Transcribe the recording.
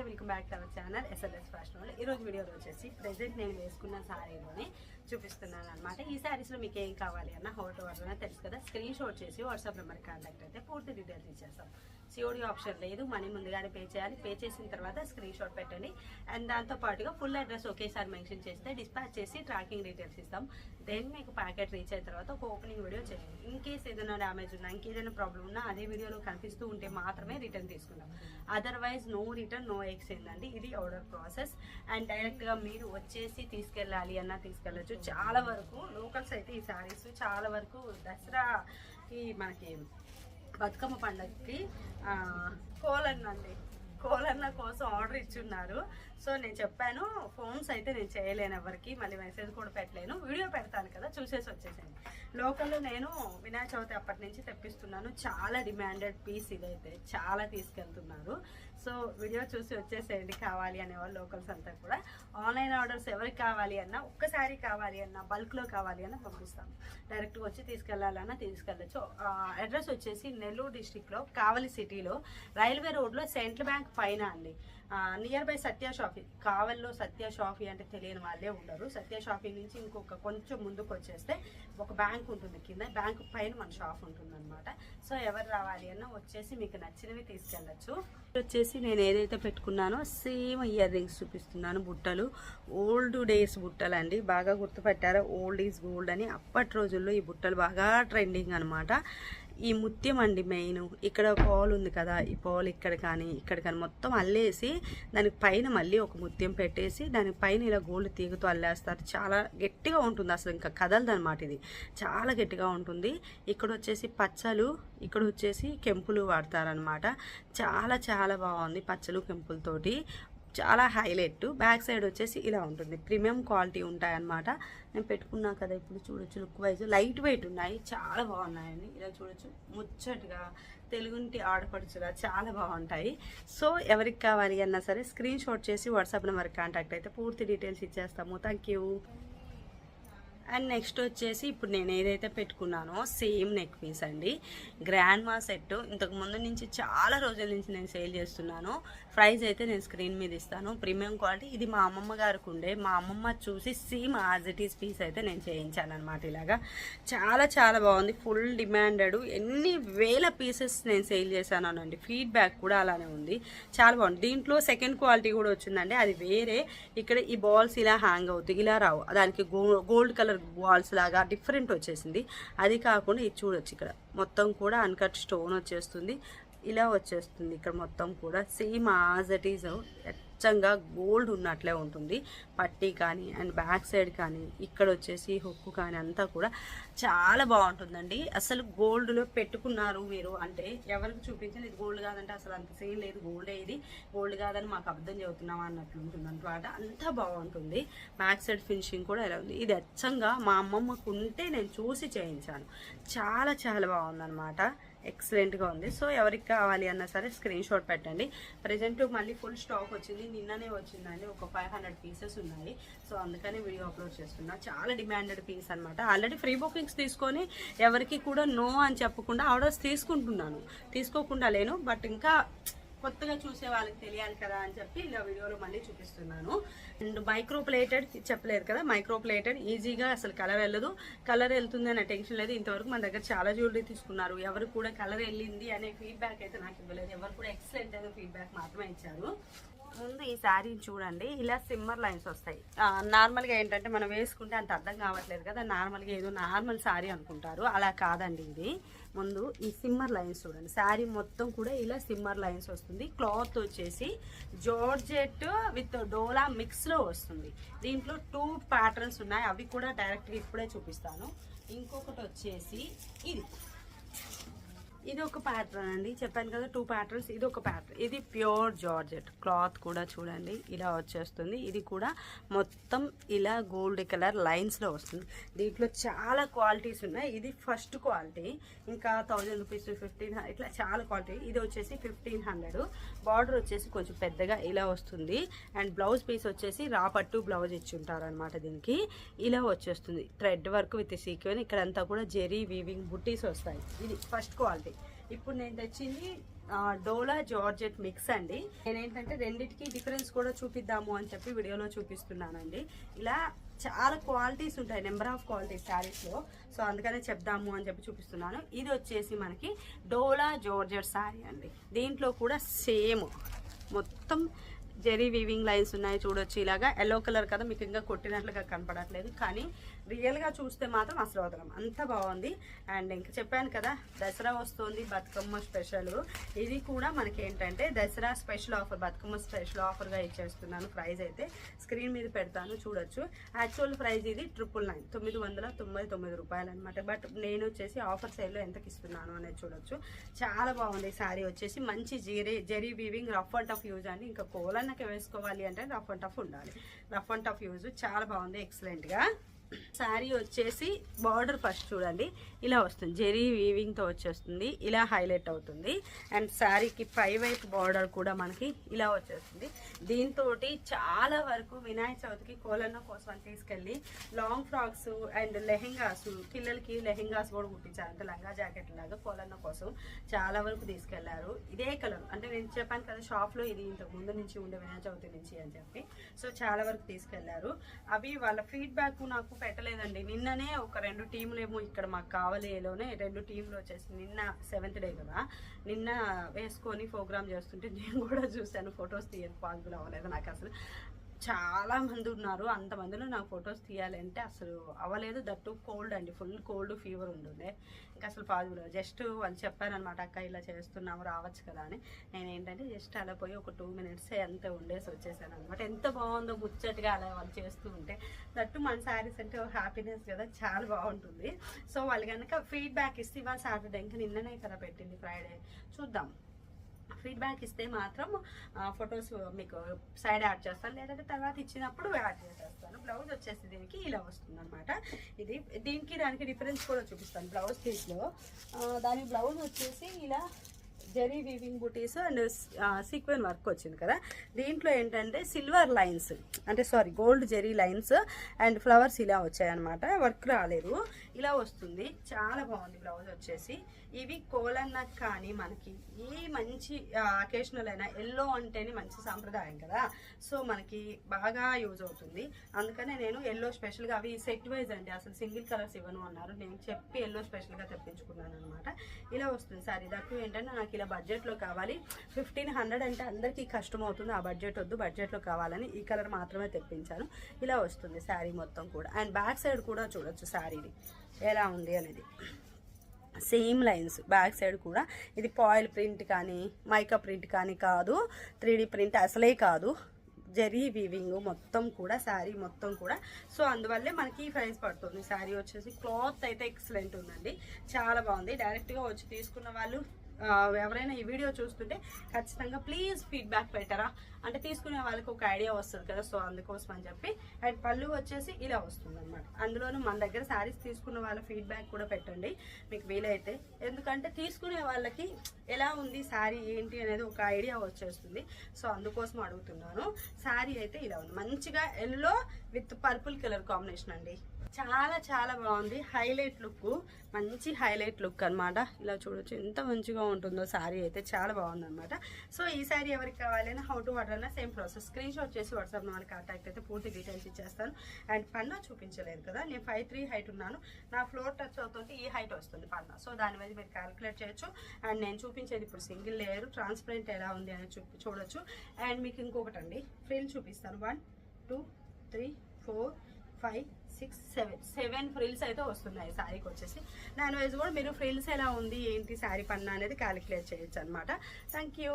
నమస్తే welcome back to our channel S L S fashion వాళ్ళు ఈ రోజు వీడియోలో వచ్చేసి ప్రజెంట్ నేను వేసుకున్న శారీలోనే చూపిస్తున్నాను అనమాట ఈ శారీస్లో మీకు ఏం కావాలి అన్న హోటల్ వల్ల తెలుసు కదా? స్క్రీన్ షాట్ చేసి వాట్సాప్ నెంబర్ కాంటాక్ట్ అయితే పూర్తి డీటెయిల్స్ ఇచ్చేస్తాం. సిఓడి ఆప్షన్ లేదు మనీ ముందుగానే పే చేయాలి. పే చేసిన తర్వాత స్క్రీన్ షాట్ పెట్టండి. అండ్ దాంతో పాటుగా ఫుల్ అడ్రస్ ఒకేసారి మెన్షన్ చేస్తే డిస్పాచ్ చేసి ట్రాకింగ్ డీటెయిల్స్ ఇస్తాం. దెన్ మీకు ప్యాకెట్ రీచ్ అయిన తర్వాత ఒక ఓపెనింగ్ వీడియో చేయండి. ఇన్ కేస్ ఏదైనా డ్యామేజ్ ఉన్నా ఇంకేదైనా ప్రాబ్లం ఉన్నా అదే వీడియోలో కనిపిస్తూ ఉంటే మాత్రమే రిటర్న్ తీసుకుందాం. Otherwise no return no exchange అండి ఇది ఆర్డర్ ప్రాసెస్ అండ్ డైరెక్ట్గా మీరు వచ్చేసి తీసుకెళ్ళాలి అన్న తీసుకెళ్ళచ్చు. చాలా వరకు లోకల్స్ అయితే ఈ శారీస్ చాలా వరకు దసరాకి మనకి బతుకమ్మ పండగకి కోలన్నండి. కోలన్న అండి కోలన్న కోసం ఆర్డర్ ఇచ్చున్నారు. సో నేను చెప్పాను ఫోన్స్ అయితే నేను చేయలేను ఎవరికి మళ్ళీ మెసేజ్ కూడా పెట్టలేను. వీడియో పెడతాను కదా చూసేసి వచ్చేసాను లోకల్లో నేను వినాయక చవితి అప్పటి నుంచి తెప్పిస్తున్నాను. చాలా డిమాండెడ్ పీస్ ఇదైతే చాలా తీసుకెళ్తున్నారు. సో వీడియో చూసి వచ్చేసేయండి కావాలి అనేవాళ్ళు లోకల్స్ అంతా కూడా. ఆన్లైన్ ఆర్డర్స్ ఎవరికి కావాలి అన్నా ఒక్కసారి కావాలి అన్నా బల్క్లో కావాలి అన్నా పంపిస్తాను డైరెక్ట్గా వచ్చి తీసుకెళ్ళాలన్నా తీసుకెళ్ళచ్చు. అడ్రస్ వచ్చేసి నెల్లూరు డిస్టిక్లో కావలి సిటీలో రైల్వే రోడ్లో సెంట్రల్ బ్యాంక్ పైన అండి. నియర్ బై సత్య షాఫీ కావల్లో సత్య షాఫీ అంటే తెలియని వాళ్ళే ఉండరు. సత్య షాఫీ నుంచి ఇంకొక కొంచెం ముందుకు వచ్చేస్తే ఒక బ్యాంక్ ఉంటుంది కింద. బ్యాంక్ పైన మన షాప్ ఉంటుంది అనమాట సో ఎవరు రావాలి అన్న వచ్చేసి మీకు నచ్చినవి తీసుకెళ్ళచ్చు. వచ్చేసి నేను ఏదైతే పెట్టుకున్నానో సేమ్ ఇయర్ రింగ్స్ చూపిస్తున్నాను బుట్టలు. ఓల్డ్ డేస్ బుట్టలు అండి బాగా గుర్తుపెట్టారు? ఓల్డ్ ఈజ్ గోల్డ్ అని అప్పటి రోజుల్లో ఈ బుట్టలు బాగా ట్రెండింగ్ అనమాట ఈ ముత్యం అండి మెయిన్ ఇక్కడ పాలు ఉంది కదా ఈ పాలు ఇక్కడ కానీ ఇక్కడ కానీ మొత్తం అల్లేసి దానికి పైన మళ్ళీ ఒక ముత్యం పెట్టేసి దాని పైన ఇలా గోల్డ్ తీగుతూ అల్లేస్తారు. చాలా గట్టిగా ఉంటుంది అసలు ఇంకా కదలదు అనమాట ఇది. చాలా గట్టిగా ఉంటుంది. ఇక్కడ వచ్చేసి పచ్చలు ఇక్కడ వచ్చేసి కెంపులు వాడతారనమాట చాలా చాలా బాగుంది పచ్చలు కెంపులతోటి. చాలా హైలైట్. బ్యాక్ సైడ్ వచ్చేసి ఇలా ఉంటుంది. ప్రీమియం క్వాలిటీ ఉంటాయన్నమాట. నేను పెట్టుకున్నా కదా ఇప్పుడు చూడొచ్చు లుక్ వైజ్. లైట్ వెయిట్ ఉన్నాయి. చాలా బాగున్నాయండి. ఇలా చూడొచ్చు. ముచ్చటగా తెలుగుంటి ఆడపడుచులా చాలా బాగుంటాయి. సో ఎవరికి కావాలి అన్నా సరే స్క్రీన్ షాట్ చేసి వాట్సాప్ నెంబర్ కాంటాక్ట్ అయితే పూర్తి డీటెయిల్స్ ఇచ్చేస్తాము. థ్యాంక్ యూ అండ్ నెక్స్ట్ వచ్చేసి ఇప్పుడు నేను ఏదైతే పెట్టుకున్నానో సేమ్ నెక్ పీస్ అండి. గ్రాండ్ మా సెట్ ఇంతకు ముందు నుంచి చాలా రోజుల నుంచి నేను సేల్ చేస్తున్నాను. ప్రైజ్ అయితే నేను స్క్రీన్ మీద ఇస్తాను. Premium quality. ఇది మా అమ్మమ్మ గారికి ఉండే మా అమ్మమ్మ చూసి same as it is piece అయితే నేను చేయించాను అనమాట ఇలాగా. చాలా చాలా బాగుంది. ఫుల్ డిమాండెడ్ ఎన్ని వేల పీసెస్ నేను సేల్ చేశానండి ఫీడ్బ్యాక్ కూడా అలానే ఉంది. చాలా బాగుంది. దీంట్లో సెకండ్ క్వాలిటీ కూడా వచ్చిందండి. అది వేరే. ఇక్కడ ఈ బాల్స్ ఇలా హ్యాంగ్ అవుతాయి. ఇలా రావు. దానికి గోల్డ్ కలర్ బాల్స్ లాగా డిఫరెంట్ వచ్చేసింది. అది కాకుండా ఇది చూడొచ్చు ఇక్కడ. మొత్తం కూడా అన్కట్ స్టోన్ వచ్చేస్తుంది. ఇలా వచ్చేస్తుంది ఇక్కడ మొత్తం కూడా. సేమ్ యాజ్ ఇట్ ఈజ్ అచ్చంగా గోల్డ్ ఉన్నట్లే ఉంటుంది. పట్టీ కానీ అండ్ బ్యాక్ సైడ్ కానీ ఇక్కడ వచ్చేసి హుక్కు కానీ అంతా కూడా చాలా బాగుంటుందండి. అసలు గోల్డ్లో పెట్టుకున్నారు మీరు అంటే ఎవరికి చూపించింది ఇది గోల్డ్ కాదంటే అసలు అంత సేమ్ లేదు. గోల్డే ఇది. గోల్డ్ కాదని మాకు అర్థం చెబుతున్నాం అన్నట్లు ఉంటుంది అనమాట అంతా బాగుంటుంది. బ్యాక్ సైడ్ ఫినిషింగ్ కూడా ఎలా ఉంది. ఇది అచ్చంగా మా అమ్మమ్మకు ఉంటే నేను చూసి చేయించాను. చాలా చాలా బాగుందన్నమాట. ఎక్సలెంట్గా ఉంది. సో ఎవరికి కావాలి అన్నా సరే స్క్రీన్ షాట్ పెట్టండి. ప్రజెంట్ మళ్ళీ ఫుల్ స్టాక్ వచ్చింది. నిన్ననే వచ్చిందండి. ఒక ఫైవ్ హండ్రెడ్ పీసెస్ ఉన్నాయి. సో అందుకని వీడియో అప్లోడ్ చేస్తున్నా. చాలా డిమాండెడ్ పీస్ అనమాట ఆల్రెడీ ఫ్రీ బుకింగ్స్ తీసుకొని ఎవరికి కూడా నో అని చెప్పకుండా ఆర్డర్స్ తీసుకుంటున్నాను. తీసుకోకుండా లేను. బట్ ఇంకా కొత్తగా చూసే వాళ్ళకి తెలియాలి కదా అని చెప్పి ఇలా వీడియోలో మళ్ళీ చూపిస్తున్నాను. అండ్ మైక్రో ప్లేటెడ్ చెప్పలేదు కదా మైక్రో ప్లేటెడ్ ఈజీగా అసలు కలర్ వెళ్ళదు. కలర్ వెళ్తుంది అనే టెన్షన్ లేదు. ఇంతవరకు మన దగ్గర చాలా జ్యువెలరీ తీసుకున్నారు. ఎవరు కూడా కలర్ వెళ్ళింది అనే ఫీడ్బ్యాక్ అయితే నాకు ఇవ్వలేదు. ఎవరు కూడా ఎక్సలెంట్ అయిన ఫీడ్బ్యాక్ మాత్రమే ఇచ్చారు. ముందు ఈ శారీని చూడండి. ఇలా సిమ్మర్ లైన్స్ వస్తాయి. నార్మల్గా ఏంటంటే మనం వేసుకుంటే అంత అర్థం కావట్లేదు కదా. నార్మల్గా ఏదో నార్మల్ శారీ అనుకుంటారు. అలా కాదండి ఇది. ముందు ఈ సిమ్మర్ లైన్స్ చూడండి. శారీ మొత్తం కూడా ఇలా సిమ్మర్ లైన్స్ వస్తుంది. క్లాత్ వచ్చేసి జార్జెట్ విత్ డోలా మిక్స్లో వస్తుంది. దీంట్లో టూ ప్యాటర్న్స్ ఉన్నాయి. అవి కూడా డైరెక్ట్గా ఇప్పుడే చూపిస్తాను. ఇంకొకటి వచ్చేసి ఇది. ఇది ఒక ప్యాటర్న్ అండి. చెప్పాను కదా టూ ప్యాటర్న్స్ ఇది ఒక ప్యాటర్న్. ఇది ప్యూర్ జార్జెట్. క్లాత్ కూడా చూడండి ఇలా వచ్చేస్తుంది. ఇది కూడా మొత్తం ఇలా గోల్డ్ కలర్ లైన్స్లో వస్తుంది. దీంట్లో చాలా క్వాలిటీస్ ఉన్నాయి. ఇది ఫస్ట్ క్వాలిటీ. ఇంకా థౌజండ్ రూపీస్ ఫిఫ్టీన్ ఇట్లా చాలా క్వాలిటీ. ఇది వచ్చేసి ఫిఫ్టీన్ హండ్రెడ్ బార్డర్ వచ్చేసి కొంచెం పెద్దగా ఇలా వస్తుంది. అండ్ బ్లౌజ్ పీస్ వచ్చేసి రాపట్టు బ్లౌజ్ ఇచ్చి ఉంటారు అనమాట దీనికి. ఇలా వచ్చేస్తుంది. Thread work with sequin. ఇక్కడంతా కూడా జెరీ వీవింగ్ బుట్టీస్ వస్తాయి. ఇది ఫస్ట్ క్వాలిటీ. ఇప్పుడు నేను తెచ్చింది డోలా జార్జెట్ మిక్స్ అండి. నేనేంటంటే రెండిటికి డిఫరెన్స్ కూడా చూపిద్దాము అని చెప్పి వీడియోలో చూపిస్తున్నానండి. ఇలా చాలా క్వాలిటీస్ ఉంటాయి నెంబర్ ఆఫ్ క్వాలిటీస్ శారీస్లో. సో అందుకనే చెప్దాము అని చెప్పి చూపిస్తున్నాను. ఇది వచ్చేసి మనకి డోలా జార్జెట్ శారీ అండి. దీంట్లో కూడా సేమ్ మొత్తం జెరీ వీవింగ్ లైన్స్ ఉన్నాయి చూడొచ్చు ఇలాగా. ఎల్లో కలర్ కదా మీకు ఇంకా కొట్టినట్లుగా కనపడట్లేదు. కానీ రియల్గా చూస్తే మాత్రం అసలు వదలం అంత బాగుంది. అండ్ ఇంకా చెప్పాను కదా దసరా వస్తుంది బతుకమ్మ స్పెషల్. ఇది కూడా మనకి ఏంటంటే Dasara special offer Bathukamma special ఆఫర్గా ఇచ్చేస్తున్నాను ప్రైస్ అయితే. స్క్రీన్ మీద పెడతాను చూడొచ్చు. యాక్చువల్ ప్రైస్ ఇది ట్రిపుల్ నైన్ తొమ్మిది వందల తొంభై తొమ్మిది రూపాయలు అనమాట బట్ నేను వచ్చేసి ఆఫర్ సైడ్లో ఎంతకి ఇస్తున్నాను అనేది చూడొచ్చు. చాలా బాగుంది శారీ వచ్చేసి. మంచి zari zari weaving rough and tough use అండి. ఇంకా కోలన్నకి వేసుకోవాలి అంటే రఫ్ అండ్ టఫ్ ఉండాలి. Rough and tough use. చాలా బాగుంది ఎక్సలెంట్గా. శారీ వచ్చేసి బార్డర్ ఫస్ట్ చూడండి. ఇలా వస్తుంది. జెరీ వీవింగ్తో వచ్చేస్తుంది. ఇలా హైలైట్ అవుతుంది. అండ్ శారీకి పై వైపు బార్డర్ కూడా మనకి ఇలా వచ్చేస్తుంది. దీంతో చాలా వరకు వినాయక చవితికి కోలన్న కోసం తీసుకెళ్ళి లాంగ్ ఫ్రాక్స్ అండ్ లెహెంగాస్ పిల్లలకి లెహెంగాస్ కూడా కుట్టించారు. అంటే లంగా జాకెట్ లాగా కోలన్న కోసం చాలా వరకు తీసుకెళ్ళారు. ఇదే కలర్. అంటే నేను చెప్పాను కదా షాప్లో ఇది ఇంతకు ముందు నుంచి ఉండే వినాయక చవితి నుంచి అని చెప్పి. సో చాలా వరకు తీసుకెళ్ళారు. అవి వాళ్ళ ఫీడ్బ్యాక్ నాకు పెట్టలేదండి. నిన్ననే ఒక రెండు టీంలు ఏమో ఇక్కడ మాకు కావలిలోనే రెండు టీంలు వచ్చేసి నిన్న సెవెంత్ డే కదా నిన్న వేసుకొని ప్రోగ్రామ్ చేస్తుంటే నేను కూడా చూశాను ఫొటోస్ తీయను పాల్గొనవ్వలేదు అవ్వలేదు నాకు అసలు. చాలా మంది ఉన్నారు. అంతమందిలో నాకు ఫొటోస్ తీయాలంటే అసలు అవ్వలేదు. దట్టు కోల్డ్ అండి. ఫుల్ కోల్డ్ ఫీవర్ ఉంటుంది ఇంకా అసలు పాజిబుల్ జస్ట్ వాళ్ళు చెప్పారనమాట అక్క ఇలా చేస్తున్నాము రావచ్చు కదా అని. నేను ఏంటంటే జస్ట్ అలా పోయి ఒక టూ మినిట్స్ ఎంత ఉండేసి వచ్చేసాను అనమాట ఎంత బాగుందో ముచ్చటగా అలా వాళ్ళు చేస్తూ ఉంటే. దట్టు మన శారీస్ అంటే హ్యాపీనెస్ కదా. చాలా బాగుంటుంది. సో వాళ్ళు కనుక ఫీడ్బ్యాక్ ఇస్తే ఇవాళ సాటర్డే ఇంకా నిన్ననే కదా పెట్టింది ఫ్రైడే. చూద్దాం. ఫీడ్బ్యాక్ ఇస్తే మాత్రం ఫొటోస్ మీకు సైడ్ యాడ్ చేస్తాను. లేదంటే తర్వాత ఇచ్చినప్పుడు యాడ్ చేసేస్తాను. బ్లౌజ్ వచ్చేసి దీనికి ఇలా వస్తుంది అనమాట ఇది దీనికి దానికి డిఫరెన్స్ కూడా చూపిస్తాను బ్లౌజ్ పీస్లో. దాని బ్లౌజ్ వచ్చేసి ఇలా zari weaving butis and sequin work వచ్చింది కదా. దీంట్లో ఏంటంటే సిల్వర్ లైన్స్ అంటే sorry gold zari lines and flowers ఇలా వచ్చాయన్నమాట. వర్క్ రాలేదు. ఇలా వస్తుంది. చాలా బాగుంది బ్లౌజ్ వచ్చేసి. ఇవి కోలన్న కానీ మనకి ఏ మంచి అకేషనల్ అయినా ఎల్లో అంటేనే మంచి సాంప్రదాయం కదా. సో మనకి బాగా యూజ్ అవుతుంది. అందుకనే నేను ఎల్లో స్పెషల్గా అవి సెట్ వైజ్ అండి. అసలు సింగిల్ కలర్స్ ఇవ్వను అన్నారు. నేను చెప్పి ఎల్లో స్పెషల్గా తెప్పించుకున్నాను అనమాట ఇలా వస్తుంది సార్. ఇదకు ఏంటంటే నాకు ఇలా బడ్జెట్లో కావాలి. ఫిఫ్టీన్ హండ్రెడ్ అంటే అందరికీ కష్టం అవుతుంది. ఆ బడ్జెట్ వద్దు బడ్జెట్లో కావాలని ఈ కలర్ మాత్రమే తెప్పించాను. ఇలా వస్తుంది శారీ మొత్తం కూడా. అండ్ బ్యాక్ సైడ్ కూడా చూడొచ్చు శారీని ఎలా ఉంది అనేది. సేమ్ లైన్స్ బ్యాక్ సైడ్ కూడా. ఇది పాయిల్ ప్రింట్ కానీ మైకా ప్రింట్ కానీ కాదు. త్రీ ప్రింట్ అసలే కాదు. జరీ వీవింగ్ మొత్తం కూడా శారీ మొత్తం కూడా. సో అందువల్లే మనకి ఈ ప్రైస్ పడుతుంది. శారీ వచ్చేసి క్లాత్ అయితే ఎక్సలెంట్ ఉందండి. చాలా బాగుంది. డైరెక్ట్గా వచ్చి తీసుకున్న వాళ్ళు ఎవరైనా ఈ వీడియో చూస్తుంటే ఖచ్చితంగా ప్లీజ్ ఫీడ్బ్యాక్ పెట్టరా? అంటే తీసుకునే వాళ్ళకి ఒక ఐడియా వస్తుంది కదా సో అందుకోసం అని చెప్పి. అండ్ పళ్ళు వచ్చేసి ఇలా వస్తుంది అనమాట అందులోనూ మన దగ్గర శారీస్ తీసుకున్న వాళ్ళ ఫీడ్బ్యాక్ కూడా పెట్టండి. మీకు వీలైతే. ఎందుకంటే తీసుకునే వాళ్ళకి ఎలా ఉంది శారీ ఏంటి అనేది ఒక ఐడియా వచ్చేస్తుంది. సో అందుకోసం అడుగుతున్నాను. శారీ అయితే ఇలా ఉంది. మంచిగా yellow with purple colour combination అండి. చాలా చాలా బాగుంది. హైలైట్ లుక్ మంచి హైలైట్ లుక్ అన్నమాట. ఇలా చూడొచ్చు. ఎంత మంచిగా ఉంటుందో శారీ అయితే చాలా బాగుంది అనమాట సో ఈ శారీ ఎవరికి కావాలైనా హౌ టు ఆర్డర్ అన్నా సేమ్ ప్రాసెస్. స్క్రీన్ షాట్ చేసి వాట్సాప్ నెంబర్ కాంటాక్ట్ అయితే పూర్తి డీటెయిల్స్ ఇచ్చేస్తాను. అండ్ పన్నా చూపించలేదు కదా నేను ఫైవ్ త్రీ హైట్ ఉన్నాను. నా ఫ్లోర్ టచ్ అవుతుంటే ఈ హైట్ వస్తుంది పన్నా. సో దాని మీద మీరు క్యాలిక్యులేట్ చేయొచ్చు. అండ్ నేను చూపించేది ఇప్పుడు సింగిల్ లేయర్ ట్రాన్స్పరెంట్ ఎలా ఉంది అని చూపి చూడొచ్చు. అండ్ మీకు ఇంకొకటి అండి ఫ్రిల్ చూపిస్తాను. One two three four five six seven seven frills అయితే వస్తున్నాయి శారీకి వచ్చేసి. దాని వైజ్ కూడా మీరు ఫ్రిల్స్ ఎలా ఉంది ఏంటి శారీ పన్నా అనేది క్యాలిక్యులేట్ చేయొచ్చు అనమాట థ్యాంక్ యూ